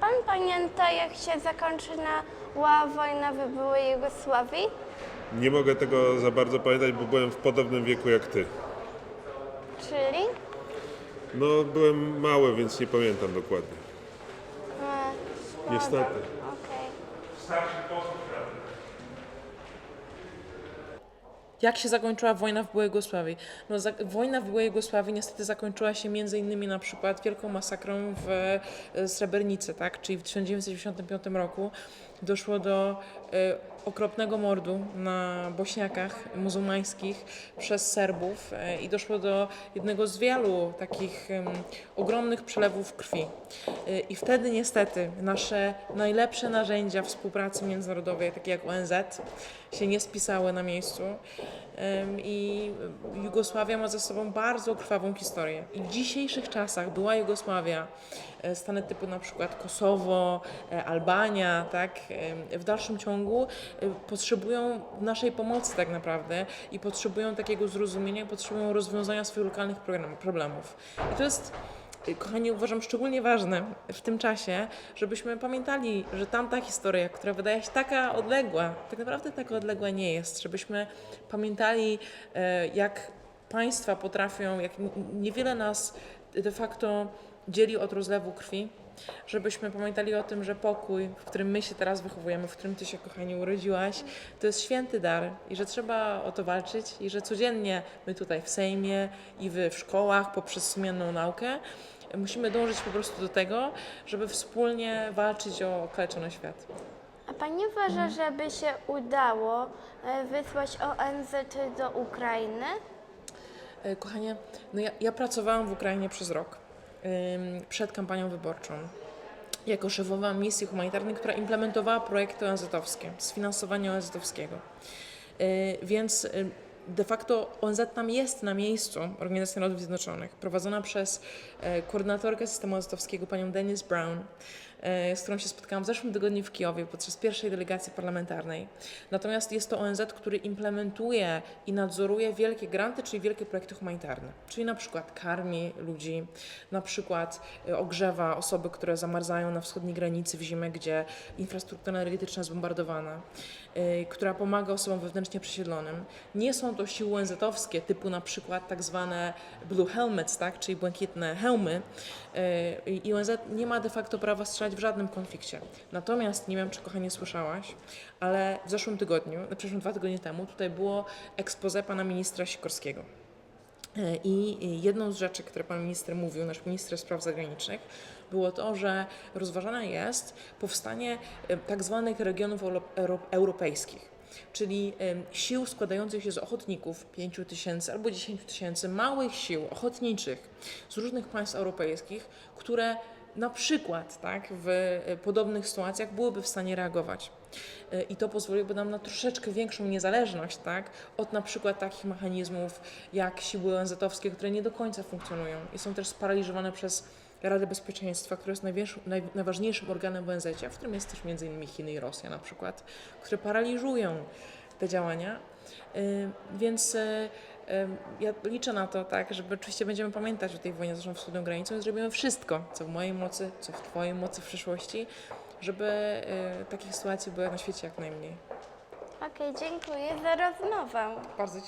pan pamięta, jak się zakończyła wojna w byłej Jugosławii? Nie mogę tego za bardzo pamiętać, bo byłem w podobnym wieku jak ty. Czyli? No, byłem mały, więc nie pamiętam dokładnie. E, Niestety. Okej. Jak się zakończyła wojna w byłej Jugosławii? No, za, wojna w byłej Jugosławii niestety zakończyła się między innymi na przykład wielką masakrą w e, Srebrenicy, tak? Czyli w 1995 roku doszło do e, okropnego mordu na bośniakach muzułmańskich przez Serbów e, i doszło do jednego z wielu takich ogromnych przelewów krwi. E, I wtedy niestety nasze najlepsze narzędzia współpracy międzynarodowej, takie jak ONZ, się nie spisały na miejscu. I Jugosławia ma ze sobą bardzo krwawą historię. I w dzisiejszych czasach była Jugosławia, e, stany typu na przykład Kosowo, e, Albania, tak, w dalszym ciągu e, potrzebują naszej pomocy tak naprawdę i potrzebują takiego zrozumienia, potrzebują rozwiązania swoich lokalnych problemów. I to jest Kochani, uważam szczególnie ważne w tym czasie, żebyśmy pamiętali, że tamta historia, która wydaje się taka odległa, tak naprawdę taka odległa nie jest. Żebyśmy pamiętali, e, jak państwa potrafią, jak niewiele nas de facto dzieli od rozlewu krwi, żebyśmy pamiętali o tym, że pokój, w którym my się teraz wychowujemy, w którym ty się, kochani, urodziłaś, to jest święty dar i że trzeba o to walczyć i że codziennie my tutaj w Sejmie i wy w szkołach poprzez sumienną naukę musimy dążyć po prostu do tego, żeby wspólnie walczyć o okaleczony świat. A pan nie uważa, żeby się udało e, wysłać ONZ do Ukrainy? E, Kochanie, no ja, ja pracowałam w Ukrainie przez rok ym, przed kampanią wyborczą jako szefowa misji humanitarnej, która implementowała projekty ONZ-owskie, sfinansowanie ONZ-owskiego. Y, Więc de facto ONZ tam jest na miejscu, Organizacja Narodów Zjednoczonych, prowadzona przez e, koordynatorkę systemu ONZ-owskiego, panią Denise Brown, z którą się spotkałam w zeszłym tygodniu w Kijowie podczas pierwszej delegacji parlamentarnej. Natomiast jest to ONZ, który implementuje i nadzoruje wielkie granty, czyli wielkie projekty humanitarne. Czyli na przykład karmi ludzi, na przykład e, ogrzewa osoby, które zamarzają na wschodniej granicy w zimę, gdzie infrastruktura energetyczna jest bombardowana, e, która pomaga osobom wewnętrznie przesiedlonym. Nie są to siły ONZ-owskie, typu na przykład tak zwane blue helmets, tak, czyli błękitne hełmy. E, I ONZ nie ma de facto prawa strzelać w żadnym konflikcie. Natomiast, nie wiem czy kochanie słyszałaś, ale w zeszłym tygodniu, no, przepraszam, dwa tygodnie temu, tutaj było expose pana ministra Sikorskiego. E, I jedną z rzeczy, które pan minister mówił, nasz minister spraw zagranicznych, było to, że rozważane jest powstanie e, tak zwanych regionów euro- euro- europejskich, czyli sił składających się z ochotników 5 tysięcy albo 10 tysięcy małych sił ochotniczych z różnych państw europejskich, które na przykład tak, w e, podobnych sytuacjach byłyby w stanie reagować. E, I to pozwoliłoby nam na troszeczkę większą niezależność tak, od na przykład takich mechanizmów jak siły ONZ-owskie, które nie do końca funkcjonują i są też sparaliżowane przez Radę Bezpieczeństwa, która jest najważniejszym organem ONZ, w którym jest też innymi Chiny i Rosja na przykład, które paraliżują te działania. Y, Więc ja liczę na to, tak, że oczywiście będziemy pamiętać o tej wojnie z naszą wschodnią granicą i zrobimy wszystko, co w mojej mocy, co w Twojej mocy w przyszłości, żeby y, takich sytuacji było na świecie jak najmniej. Okej, dziękuję za rozmowę. Bardzo Ci